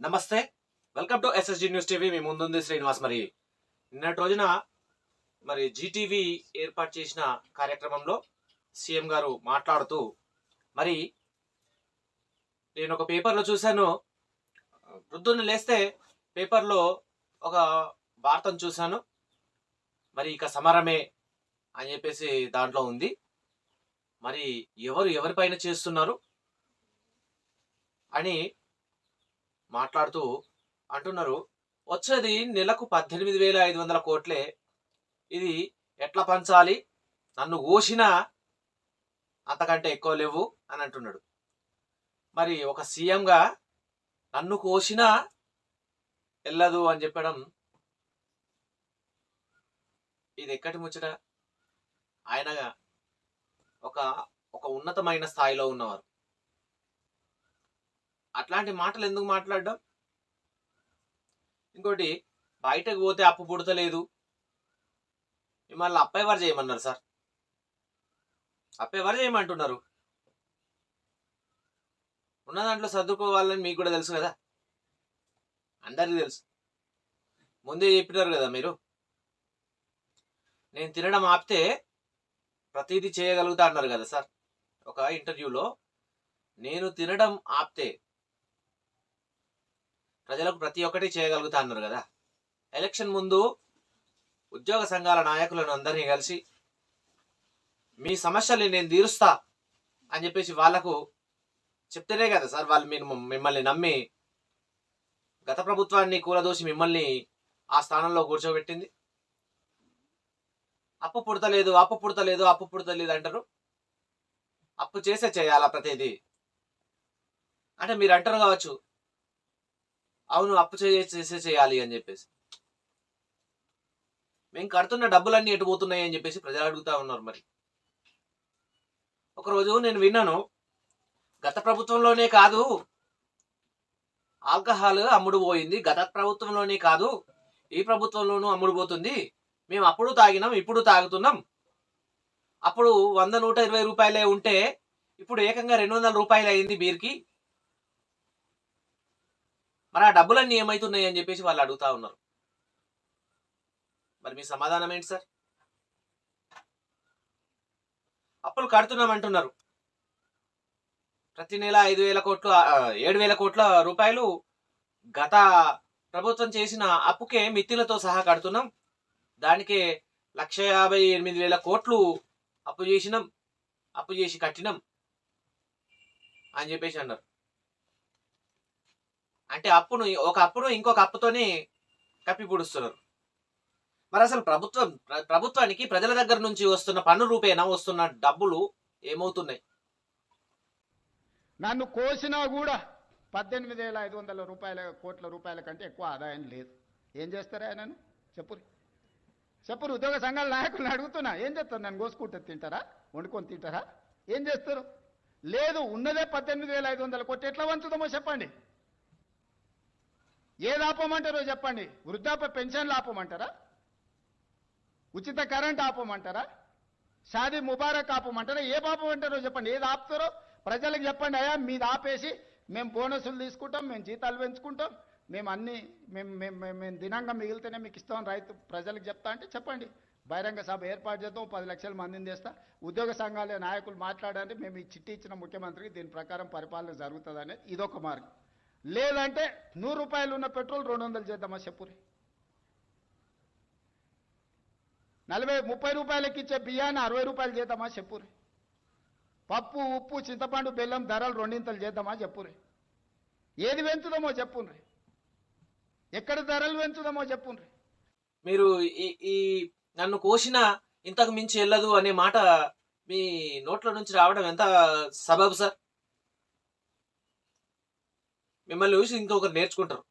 నమస్తే. Welcome to SSG news TV మీ ముందుంది శ్రీనివాస్ మరి. నిన్నటి రోజున మరి జీటీవీ ఏర్పాటు చేసిన కార్యక్రమంలో సీఎం గారు మాట్లాడుతూ మరి నేను ఒక పేపర్లో చూశాను. వృద్ధుని లేస్తే పేపర్లో ఒక వార్తను చూశాను. మరి ఇక సమరమే అని చెప్పేసి దాంట్లో ఉంది. మరి ఎవరు ఎవరిపైన చేస్తున్నారు అని మాట్లాడుతూ అంటున్నారు వచ్చేది నెలకు పద్దెనిమిది వేల ఐదు వందల కోట్లే. ఇది ఎట్లా పంచాలి? నన్ను ఓసినా అంతకంటే ఎక్కువ లేవు అని అంటున్నాడు. మరి ఒక సీఎంగా నన్ను కోసినా వెళ్ళదు అని చెప్పడం ఇది ఎక్కటి ముచ్చట? ఆయన ఒక ఒక ఉన్నతమైన స్థాయిలో ఉన్నవారు. అట్లాంటి మాటలు ఎందుకు మాట్లాడడం? ఇంకోటి బయటకు పోతే అప్పు పుడతలేదు. మిమ్మల్ని అప్పు వారు చేయమన్నారు సార్? అప్పు ఎవరు చేయమంటున్నారు? ఉన్న దాంట్లో సర్దుకోవాలని మీకు కూడా తెలుసు కదా? అందరికీ తెలుసు. ముందే చెప్పినారు కదా మీరు? నేను తినడం ఆపితే ప్రతిదీ చేయగలుగుతా అన్నారు కదా సార్? ఒక ఇంటర్వ్యూలో నేను తినడం ఆపితే ప్రజలకు ప్రతి ఒక్కటి చేయగలుగుతా అన్నారు కదా. ఎలక్షన్ ముందు ఉద్యోగ సంఘాల నాయకులను అందరినీ కలిసి మీ సమస్యల్ని నేను తీరుస్తా అని చెప్పేసి వాళ్ళకు చెప్తేనే కదా సార్ వాళ్ళు మీరు మిమ్మల్ని నమ్మి గత ప్రభుత్వాన్ని కూలదోసి మిమ్మల్ని ఆ స్థానంలో కూర్చోబెట్టింది. అప్పు పుడతలేదు అప్పు పుడతలేదు అప్పు పుడతలేదు అంటారు. అప్పు చేసే చేయాలా ప్రతిదీ? అంటే మీరు అంటారు కావచ్చు అవును అప్పు చేసే చేయాలి అని చెప్పేసి. మేము కడుతున్న డబ్బులన్నీ ఎటు పోతున్నాయి అని చెప్పేసి ప్రజలు అడుగుతా ఉన్నారు మరి. ఒకరోజు నేను విన్నాను గత ప్రభుత్వంలోనే కాదు ఆల్కహాల్ అమ్ముడు పోయింది. గత ప్రభుత్వంలోనే కాదు ఈ ప్రభుత్వంలోనూ అమ్ముడు పోతుంది. మేము అప్పుడు తాగినాం ఇప్పుడు తాగుతున్నాం. అప్పుడు వంద నూట ఇరవై రూపాయలే ఉంటే ఇప్పుడు ఏకంగా రెండు వందల రూపాయలు అయింది బీర్కి. మరి ఆ డబ్బులన్నీ ఏమవుతున్నాయి అని చెప్పేసి వాళ్ళు అడుగుతా ఉన్నారు. మరి మీ సమాధానం ఏంటి సార్? అప్పులు కడుతున్నాం అంటున్నారు ప్రతి నెల ఐదు వేల కోట్లు ఏడు వేల కోట్ల రూపాయలు గత ప్రభుత్వం చేసిన అప్పుకే మిత్తిలతో సహా కడుతున్నాం. దానికే లక్ష యాభై ఎనిమిది వేల కోట్లు అప్పు చేసినాం. అప్పు చేసి కట్టినాం. అని చెప్పేసి అన్నారు. అంటే అప్పును ఒక అప్పును ఇంకొక అప్పుతోనే కప్పిపుడుస్తున్నారు మరి అసలు ప్రభుత్వం ప్రభుత్వానికి ప్రజల దగ్గర నుంచి వస్తున్న పన్ను రూపేణా వస్తున్న డబ్బులు ఏమవుతున్నాయి? నన్ను కోసినా కూడా పద్దెనిమిది వేల ఐదు వందల రూపాయల కోట్ల రూపాయల కంటే ఎక్కువ ఆదాయం లేదు. ఏం చేస్తారా ఆయనను చెప్పురు చెప్పురు ఉద్యోగ సంఘాల నాయకులను అడుగుతున్నా. ఏం చేస్తారు? నన్ను కోసుకుంటే తింటారా? వండుకొని తింటారా? ఏం చేస్తారు? లేదు ఉన్నదే పద్దెనిమిది వేల ఐదు వందల కోట్లు. ఎట్లా వంచుదామో చెప్పండి. ఏది ఆపమంటారో చెప్పండి. వృద్ధాప్య పెన్షన్లు ఆపమంటారా ఉచిత కరెంట్ ఆపమంటారా షాదీ ముబారక్ ఆపమంటారా ఏ ఆపమంటారో చెప్పండి. ఏది ఆపుతారో ప్రజలకు చెప్పండి. అయ్యా మీది ఆపేసి మేము బోనసులు తీసుకుంటాం మేము జీతాలు పెంచుకుంటాం. మేము అన్ని మేము మేము మేము మేము దినంగా మిగిలితేనే మీకు ఇస్తాం. రైతు ప్రజలకు చెప్తా అంటే చెప్పండి. బహిరంగ సభ ఏర్పాటు చేద్దాం. పది లక్షల మందిని చేస్తా ఉద్యోగ సంఘాల నాయకులు మాట్లాడండి. మేము ఈ చిట్టి ఇచ్చిన ముఖ్యమంత్రికి దీని ప్రకారం పరిపాలన జరుగుతుంది అనేది ఇదొక మార్గం. లేదంటే నూరు రూపాయలు ఉన్న పెట్రోల్ రెండు వందలు చేద్దామా చెప్పురి. నలభై ముప్పై రూపాయలకి ఇచ్చే బియ్యాన్ని అరవై రూపాయలు చేద్దామా చెప్పురి. పప్పు ఉప్పు చింతపండు బెల్లం ధరలు రెండింతలు చేద్దామా చెప్పురి. ఏది పెంచుదామో చెప్పుండ్రి. ఎక్కడ ధరలు పెంచుదామో చెప్పుండ్రి. మీరు ఈ ఈ నన్ను కోసిన ఇంతకు మించి వెళ్ళదు అనే మాట మీ నోట్ల నుంచి రావడం ఎంత సబబు సార్? మిమ్మల్ని చూసి ఇంకొకరు నేర్చుకుంటారు.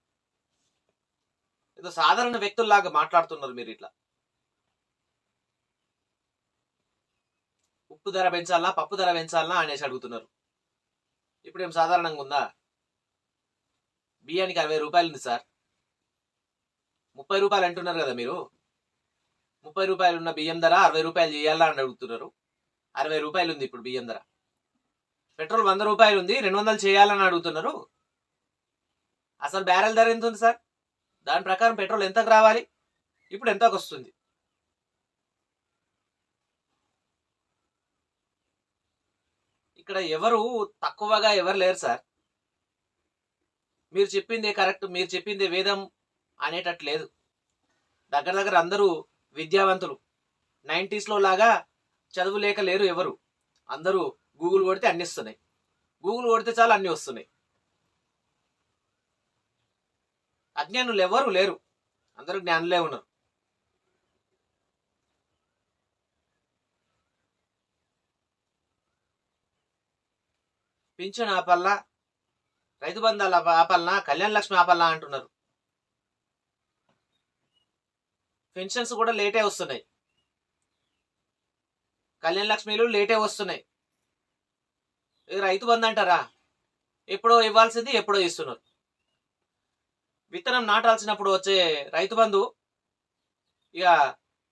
ఏదో సాధారణ వ్యక్తుల్లాగా మాట్లాడుతున్నారు మీరు ఇట్లా. ఉప్పు ధర పెంచాలా పప్పు ధర పెంచాలా అనేసి అడుగుతున్నారు. ఇప్పుడు ఏం సాధారణంగా ఉందా? బియ్యానికి అరవై రూపాయలు ఉంది సార్. ముప్పై రూపాయలు అంటున్నారు కదా మీరు. ముప్పై రూపాయలు ఉన్న బియ్యం ధర అరవై రూపాయలు చేయాలా అని అడుగుతున్నారు. అరవై రూపాయలు ఉంది ఇప్పుడు బియ్యం ధర. పెట్రోల్ వంద రూపాయలు ఉంది రెండు వందలు చేయాలని అడుగుతున్నారు. అసలు బ్యారెల్ ధర ఎంత ఉంది సార్? దాని ప్రకారం పెట్రోల్ ఎంతకు రావాలి? ఇప్పుడు ఎంతకు వస్తుంది? ఇక్కడ ఎవరు తక్కువగా ఎవరు లేరు సార్. మీరు చెప్పిందే కరెక్ట్ మీరు చెప్పిందే వేదం అనేటట్టు లేదు. దగ్గర దగ్గర అందరూ విద్యావంతులు. నైంటీస్లో లాగా చదువు లేక లేరు ఎవరు? అందరూ గూగుల్ కొడితే అన్ని వస్తున్నాయి. గూగుల్ కొడితే చాలు అన్నీ వస్తున్నాయి. అజ్ఞానులు ఎవరు లేరు. అందరూ జ్ఞానులే ఉన్నారు. పింఛన్ ఆపల్లా రైతు బంధాల ఆపల్నా కళ్యాణ లక్ష్మి ఆపల్లా అంటున్నారు. పెన్షన్స్ కూడా లేటే వస్తున్నాయి. కళ్యాణ లక్ష్మిలు లేటే వస్తున్నాయి. ఇది రైతు బంధు అంటారా? ఎప్పుడో ఇవ్వాల్సింది ఎప్పుడో ఇస్తున్నారు. విత్తనం నాటాల్సినప్పుడు వచ్చే రైతు బంధు ఇక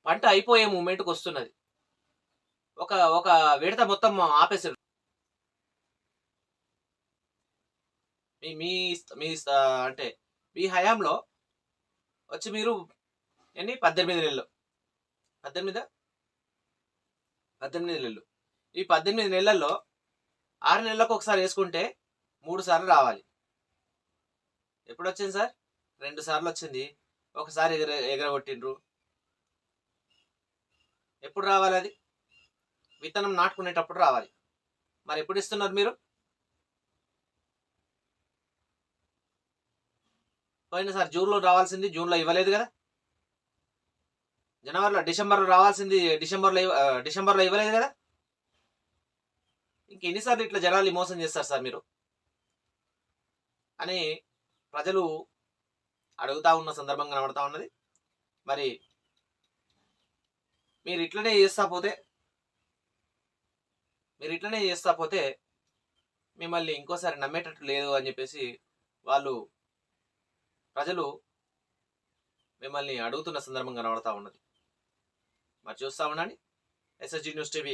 పంట అయిపోయే మూమెంట్కి వస్తున్నది. ఒక ఒక విడత మొత్తం ఆపేసారు మీ మీ మీ అంటే మీ హయాంలో వచ్చి మీరు ఎన్ని? పద్దెనిమిది నెలలు. పద్దెనిమిదా? పద్దెనిమిది నెలలు. ఈ పద్దెనిమిది నెలల్లో ఆరు నెలలకు ఒకసారి వేసుకుంటే మూడు సార్లు రావాలి. ఎప్పుడు వచ్చింది సార్? రెండు సార్లు వచ్చింది ఒకసారి ఎగర ఎగరగొట్టిండ్రు. ఎప్పుడు రావాలి అది? విత్తనం నాటుకునేటప్పుడు రావాలి. మరి ఎప్పుడు ఇస్తున్నారు మీరు? పోయినసారి జూన్లో రావాల్సింది జూన్లో ఇవ్వలేదు కదా? జనవరిలో డిసెంబర్లో రావాల్సింది డిసెంబర్లో డిసెంబర్లో ఇవ్వలేదు కదా? ఇంక ఎన్నిసార్లు ఇట్లా జనాలు మోసం చేస్తారు సార్ మీరు? అని ప్రజలు అడుగుతా ఉన్న సందర్భం కనబడతా ఉన్నది. మరి మీరు ఇట్లనే చేస్తా పోతే మీరు ఇట్లనే చేస్తా పోతే మిమ్మల్ని ఇంకోసారి నమ్మేటట్టు లేదు అని చెప్పేసి వాళ్ళు ప్రజలు మిమ్మల్ని అడుగుతున్న సందర్భం కనబడతా ఉన్నది. మరి చూస్తా ఉండండి. SSG news TV